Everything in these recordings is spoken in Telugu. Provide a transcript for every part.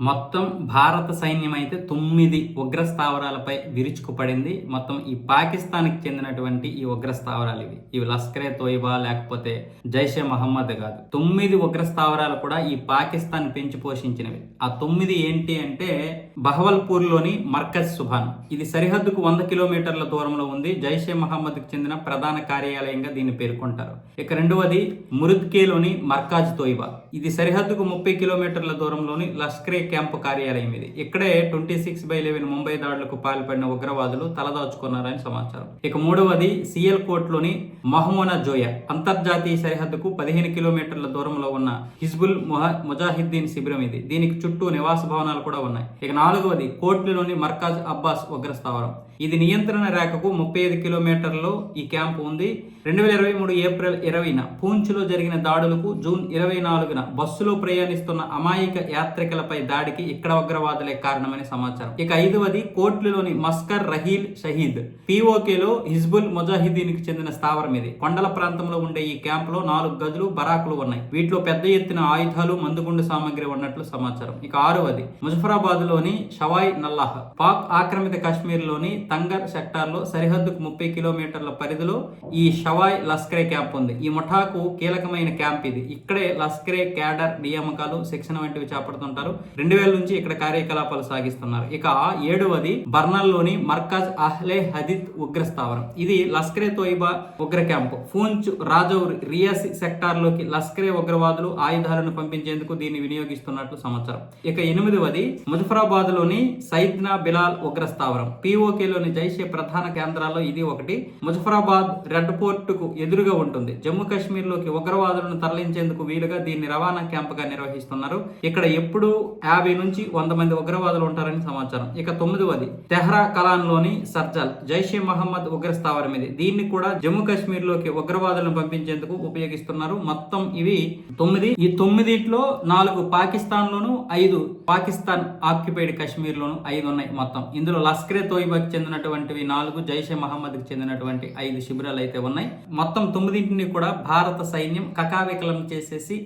మొత్తం భారత సైన్యం అయితే తొమ్మిది ఉగ్ర స్థావరాలపై విరుచుకుపడింది. మొత్తం ఈ పాకిస్తాన్కి చెందినటువంటి ఈ ఉగ్ర స్థావరాలు ఇవి. ఇవి లస్కరే తోయిబా లేకపోతే జైషే మహమ్మద్ కాదు. తొమ్మిది ఉగ్ర స్థావరాలు కూడా ఈ పాకిస్తాన్ పెంచి పోషించినవి. ఆ తొమ్మిది ఏంటి అంటే బహవల్పూర్లోని మర్కజ్ సుభాన్. ఇది సరిహద్దుకు వంద కిలోమీటర్ల దూరంలో ఉంది. జైషే మహమ్మద్కి చెందిన ప్రధాన కార్యాలయంగా దీన్ని పేర్కొంటారు. ఇక రెండవది మురుద్కేలోని మర్కాజ్ తోయిబా. ఇది సరిహద్దుకు ముప్పై కిలోమీటర్ల దూరంలోని లష్కరే క్యాంపు కార్యాలయం ఇది. ఇక్కడే twenty six by eleven Mumbai దాడులకు పాల్పడిన ఉగ్రవాదులు తలదాచుకున్నారని సమాచారం. ఇక మూడవది సిఎల్ కోట్లోని మహమోనా జోయా అంతర్జాతీయ సరిహద్దుకు పదిహేను కిలోమీటర్ల దూరంలో ఉన్న హిజ్బుల్ ముహ- ముజాహిద్దీన్ శిబిరం ఇది. దీనికి చుట్టూ నివాస భవనాలు కూడా ఉన్నాయి. ఇక నాలుగవది కోట్లలోని మర్కాజ్ అబ్బాస్ ఉగ్రస్థావరం. ఇది నియంత్రణ రేఖకు ముప్పై ఐదు కిలోమీటర్లో ఈ క్యాంపు ఉంది. రెండు వేల ఇరవై మూడు ఏప్రిల్ ఇరవైన పూంచ్లో జరిగిన దాడులకు జూన్ ఇరవై నాలుగున బస్సులో ప్రయాణిస్తున్న అమాయక యాత్రికులపై దాడికి ఇక్కడ ఉగ్రవాదులే కారణమని సమాచారం. ఇక ఐదవది కోట్లులోని మస్కర్ రహీల్ షహీద్. పిఓకేలో హిజ్బుల్ ముజాహిదీన్కి చెందిన స్థావరం ఇది. కొండల ప్రాంతంలో ఉండే ఈ క్యాంప్లో నాలుగు గదులు బరాకులు ఉన్నాయి. వీటిలో పెద్ద ఎత్తున ఆయుధాలు మందుగుండు సామాగ్రి ఉన్నట్లు సమాచారం. ఇక ఆరవది ముజఫరాబాద్లోని షవాయ్ నల్లాహ్. పాక్ ఆక్రమిత కాశ్మీర్లోని తంగర్ సెక్టార్లో సరిహద్దుకు ముప్పై కిలోమీటర్ల పరిధిలో ఈ షవాయ్ లస్కరే క్యాంప్ ఉంది. ఈ ముఠాకు కీలకమైన క్యాంప్ ఇది. ఇక్కడే లస్కరే క్యాడర్ నియామకాలు శిక్షణ వంటివి చేపడుతుంటారు. రెండు వేల నుంచి ఇక్కడ కార్యకలాపాలు సాగిస్తున్నారు. ఇక ఏడవది బర్నల్లోని మర్కజ్ అహ్లే హదిత్ ఉగ్ర స్థావరం ఇది లస్కరే తోయిబా ఉగ్ర క్యాంపు. ఫూంచ్ రాజౌరి రియాసి సెక్టార్లోకి లస్కరే ఉగ్రవాదులు ఆయుధాలను పంపించేందుకు దీన్ని వినియోగిస్తున్నట్లు సమాచారం. ఇక ఎనిమిదవది ముజఫరాబాద్లోని సైద్నా బిలాల్ ఉగ్ర స్థావరం పిఓకేలోని జైషే ప్రధాన కేంద్రాల్లో ఇది ఒకటి. ముజఫరాబాద్ రెడ్ పోర్టుకు ఎదురుగా ఉంటుంది. జమ్మూ కాశ్మీర్లోకి ఉగ్రవాదులను తరలించేందుకు వీలుగా దీన్ని రవాణా క్యాంపుగా నిర్వహిస్తున్నారు. ఇక్కడ ఎప్పుడూ యాభై నుంచి వంద మంది ఉగ్రవాదులు ఉంటారని సమాచారం. ఇక తొమ్మిదవది తెహ్రా కలాన్లోని సర్జల్ జైషే మహమ్మద్ ఉగ్ర స్థావరం ఇది. దీన్ని కూడా జమ్మూ కాశ్మీర్లోకి ఉగ్రవాదులను పంపించేందుకు ఉపయోగిస్తున్నారు. మొత్తం ఇవి తొమ్మిది. ఈ తొమ్మిదిట్లో నాలుగు పాకిస్తాన్ లోను ఐదు పాకిస్తాన్ ఆక్యుపైడ్ కాశ్మీర్ లోను ఐదు ఉన్నాయి మొత్తం. ఇందులో లస్కరే తోయిబాకి చెందినటువంటివి నాలుగు జైషే మహమ్మద్కి చెందినటువంటి ఐదు శిబిరాలు అయితే ఉన్నాయి. మొత్తం తొమ్మిదింటిని కూడా భారత సైన్యం కకావికలం చేసేసి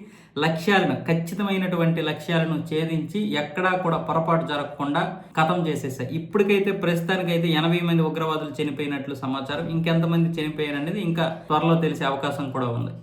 లక్ష్యాలను ఖచ్చితమైనటువంటి లక్ష్యాలను ఛేదించి ఎక్కడా కూడా పొరపాటు జరగకుండా ఖతం చేసేసాయి ఇప్పటికైతే ప్రస్తుతానికైతే ఎనభై మంది ఉగ్రవాదులు చనిపోయినట్లు సమాచారం. ఇంకెంతమంది చనిపోయారనేది ఇంకా త్వరలో తెలిసే అవకాశం కూడా ఉంది.